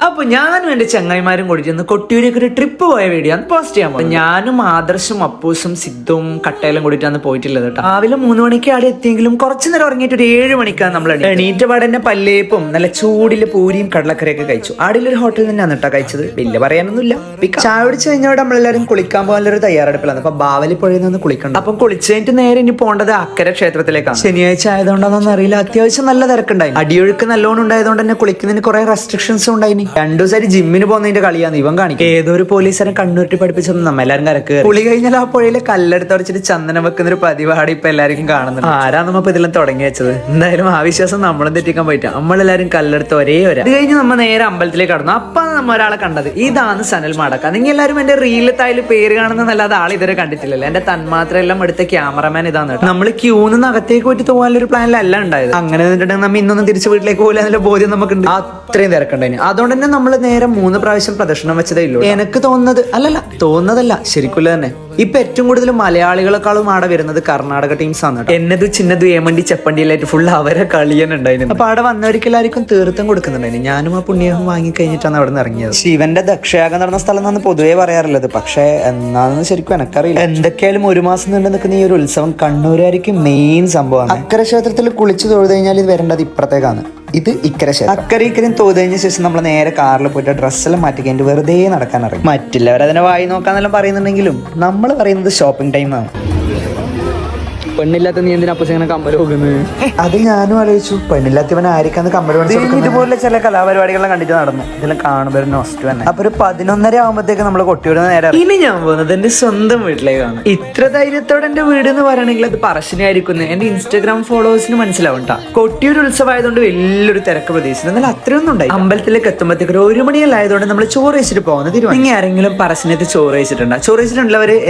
അപ്പൊ ഞാനും എന്റെ ചങ്ങായിമാരും കൂടി ചെന്ന് കൊട്ടിയൂരേക്ക് ഒരു ട്രിപ്പ് പോയ വീഡിയോ ആണ് പോസ്റ്റ് ചെയ്യാൻ പോകുന്നത് ഞാനും ആദർശും അപ്പൂസും സിദ്ധും കട്ടയിലും കൂടിയിട്ടാണ് പോയിട്ടുള്ളത് കേട്ടോ രാവിലെ മൂന്ന് മണിക്ക് അവിടെ എത്തിയെങ്കിലും കുറച്ചു നേരം ഉറങ്ങിയിട്ട് ഒരു ഏഴ് മണിക്കാണ് നമ്മൾ എണീറ്റ പാടെ പല്ലേപ്പും നല്ല ചൂടിൽ പൂരിയും കടലക്കറിയൊക്കെ കഴിച്ചു. ആടിൽ ഒരു ഹോട്ടലിൽ തന്നെയാണ് കേട്ടോ കഴിച്ചത്. വലിയ പറയാനൊന്നുമില്ല. ചായ പിടിച്ച് കഴിഞ്ഞാൽ നമ്മളെല്ലാരും കുളിക്കാൻ പോകാനൊരു തയ്യാറെടുപ്പിലാണ്. അപ്പൊ ബാവലി പുഴയിൽ നിന്ന് കുളിക്കണം അപ്പൊ കുളിച്ചതിന്റെ കഴിഞ്ഞിട്ട് നേരെ ഇനി പോകേണ്ടത് അക്കര ക്ഷേത്രത്തിലേക്കാണ്. ശനിയാഴ്ച ആയതുകൊണ്ടാണെന്ന് അറിയില്ല. അത്യാവശ്യം നല്ല തിരക്കുണ്ടായി. അടിയൊഴുക്ക് നല്ലോണം ഉണ്ടായതുകൊണ്ട് തന്നെ കുളിക്കുന്നതിന് കുറെ റെസ്ട്രിക്ഷൻസ് ഉണ്ടായിനി. രണ്ടു ദിവസമായിട്ട് ജിമ്മിന് പോകുന്നതിന്റെ കളിയാണ്. ഇവൻ കാണിക്കും ഏതൊരു പോലീസിനെ കണ്ണുരുട്ടി പഠിപ്പിച്ചൊന്നും നമ്മ എല്ലാരും കരക്ക് പുളി കഴിഞ്ഞാൽ ആ പുഴയിലെ കല്ലെടുത്ത് ഉടച്ചിട്ട് ചന്ദനം വെക്കുന്ന ഒരു പതിവാട് ഇപ്പൊ എല്ലാവർക്കും കാണുന്നുണ്ട്. ആരാ നമ്മ ഇപ്പൊ ഇതിലും തുടങ്ങി വെച്ചത്? എന്തായാലും ആ വിശ്വാസം നമ്മളും തെറ്റിക്കാൻ പറ്റും നമ്മളെല്ലാരും കല്ലെടുത്ത് ഒരേ ഒരാ ഇത് കഴിഞ്ഞ് നമ്മ നേരെ അമ്പലത്തിലേക്ക് കടന്നു. അപ്പൊ നമ്മ ഒരാളെ കണ്ടത്. ഇതാണ് സനൽ മാടക്ക. നിങ്ങൾ എല്ലാവരും എന്റെ റീലിൽ തായാലും പേര് കാണുന്നതല്ലാതെ ആൾ ഇതുവരെ കണ്ടിട്ടില്ലല്ലോ. എന്റെ തന്മാത്ര എല്ലാം എടുത്ത ക്യാമറമാൻ ഇതാണ് നമ്മൾ ക്യൂന്ന് അകത്തേക്ക് പോയിട്ട് ഒരു പ്ലാനിലല്ല ഉണ്ടായത്. അങ്ങനെ നിന്നിട്ടുണ്ടെങ്കിൽ നമ്മ ഇന്നൊന്നും തിരിച്ചു വീട്ടിലേക്ക് പോകില്ല എന്നുള്ള ബോധ്യം നമുക്കുണ്ട്. അത്രയും തിരക്കുണ്ടായിരുന്നു അതുകൊണ്ട് തന്നെ നമ്മൾ നേരെ മൂന്ന് പ്രാവശ്യം പ്രദർശനം വെച്ചതേ ഉള്ളൂ എനിക്ക് തോന്നുന്നത് അല്ലല്ല തോന്നുന്നതല്ല. ശരിക്കുള്ള തന്നെ. ഇപ്പൊ ഏറ്റവും കൂടുതൽ മലയാളികളെക്കാളും ആടെ വരുന്നത് കർണാടക ടീംസ് ആണ്. എന്നത് ചിന്നത് ഏമണ്ടി ചെപ്പണ്ടിയിലായിട്ട് ഫുൾ അവരെ കളിയാനുണ്ടായിരുന്നു. അപ്പൊ അവിടെ വന്നവർക്കെല്ലാവർക്കും തീർത്ഥം കൊടുക്കുന്നുണ്ടായിരുന്നു. ഞാനും ആ പുണ്യഹം വാങ്ങി കഴിഞ്ഞിട്ടാണ് അവിടെ നിന്ന് ഇറങ്ങിയത്. ശിവന്റെ ദക്ഷയാഗം നടന്ന സ്ഥലം എന്നാണ് പൊതുവെ പറയാറുള്ളത്. പക്ഷേ എന്നാണെന്ന് ശരിക്കും എനക്കറിയില്ല. എന്തൊക്കെയാലും ഒരു മാസം നീണ്ടു നിൽക്കുന്ന ഈ ഒരു ഉത്സവം കണ്ണൂരായിരിക്കും മെയിൻ സംഭവമാണ്. അക്കര ക്ഷേത്രത്തിൽ കുളിച്ചു തൊഴുത് കഴിഞ്ഞാൽ ഇത് വരേണ്ടത് ഇപ്പുറത്തേക്കാണ്. ഇത് ഇക്കര ശേഷം അക്കര ഇക്കരയും തോതുകഴിഞ്ഞ ശേഷം നമ്മൾ നേരെ കാറിൽ പോയിട്ട് ഡ്രസ്സെല്ലാം മാറ്റി കഴിഞ്ഞിട്ട് വെറുതെ നടക്കാൻ ഇറങ്ങി. മറ്റുള്ളവർ അതിനെ വായി നോക്കാന്നെല്ലാം പറയുന്നുണ്ടെങ്കിലും നമ്മൾ പറയുന്നത് ഷോപ്പിംഗ് ടൈം ആണ്. പെണ്ണില്ലാത്ത നീ എന്തിനാ അപ്പൊ ഇങ്ങനെ കമ്മൽ പോകുന്നത് അത് ഞാനും ആലോചിച്ചു. പെണ്ണില്ലാത്തവൻ ആയിരിക്കാന്ന് കമ്പല ഇതുപോലെ ചില കലാപരിപാടികളെല്ലാം കണ്ടിട്ട് നടന്നു. ഇതെല്ലാം കാണുമ്പോൾ ഒരു നോസ്റ്റ് തന്നെ. അപ്പൊ ഒരു പതിനൊന്നര ആകുമ്പോഴത്തേക്ക് നമ്മൾ കൊട്ടിയുടെ നേരം ഇനി ഞാൻ പോകുന്നത് എന്റെ സ്വന്തം വീട്ടിലേക്കാണ്. ഇത്ര ധൈര്യത്തോടെ എന്റെ വീട് എന്ന് പറയണെങ്കിൽ അത് പറശ്ശിനായിരിക്കുന്നു എന്റെ ഇൻസ്റ്റാഗ്രാം ഫോളോവേഴ്സിന് മനസ്സിലാവും കൊട്ടിയൊരു കൊട്ടിയൂർ ഉത്സവമായതുകൊണ്ട് വലിയൊരു തിരക്ക് പ്രതീക്ഷിച്ചു എന്നാൽ അത്രയൊന്നും ഉണ്ടായി അമ്പലത്തിലേക്ക് എത്തുമ്പോഴത്തേക്ക് ഒരു മണിയല്ലായതുകൊണ്ട് ആയതുകൊണ്ട് നമ്മൾ ചോറ് വെച്ചിട്ട് പോകുന്നത് തീരുമാനം. ഇനി ആരെങ്കിലും പറശ്ശിനത്ത് ചോറ് വെച്ചിട്ടുണ്ടോ ചോറ്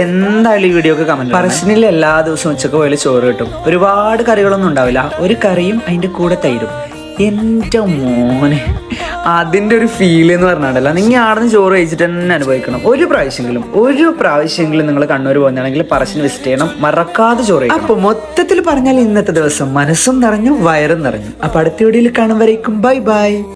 എന്തായാലും ഈ വീഡിയോക്ക് കമന്റ് പറശ്ശിനിൽ എല്ലാ ദിവസവും ഉച്ചയ്ക്ക് പോയാലും ചോറ് കിട്ടും. ഒരുപാട് കറികളൊന്നും ഉണ്ടാവില്ല. ഒരു കറിയും അതിന്റെ കൂടെ തൈരും. എന്റെ മോനെ. അതിന്റെ ഒരു ഫീൽ എന്ന് പറഞ്ഞാണ്ടല്ല. നിങ്ങൾ ആടുന്ന് ചോറ് കഴിച്ചിട്ട് തന്നെ അനുഭവിക്കണം. ഒരു പ്രാവശ്യമെങ്കിലും ഒരു പ്രാവശ്യമെങ്കിലും നിങ്ങൾ കണ്ണൂർ പോകുന്നതാണെങ്കിൽ പറശ്ശിന് വിസിറ്റ് ചെയ്യണം. മറക്കാതെ ചോറ് അപ്പോൾ അപ്പൊ മൊത്തത്തിൽ പറഞ്ഞാൽ ഇന്നത്തെ ദിവസം മനസ്സും നിറഞ്ഞു വയറും നിറഞ്ഞു. അപ്പൊ അടുത്ത വീഡിയോയിൽ കാണും വരേക്കും. Bye bye.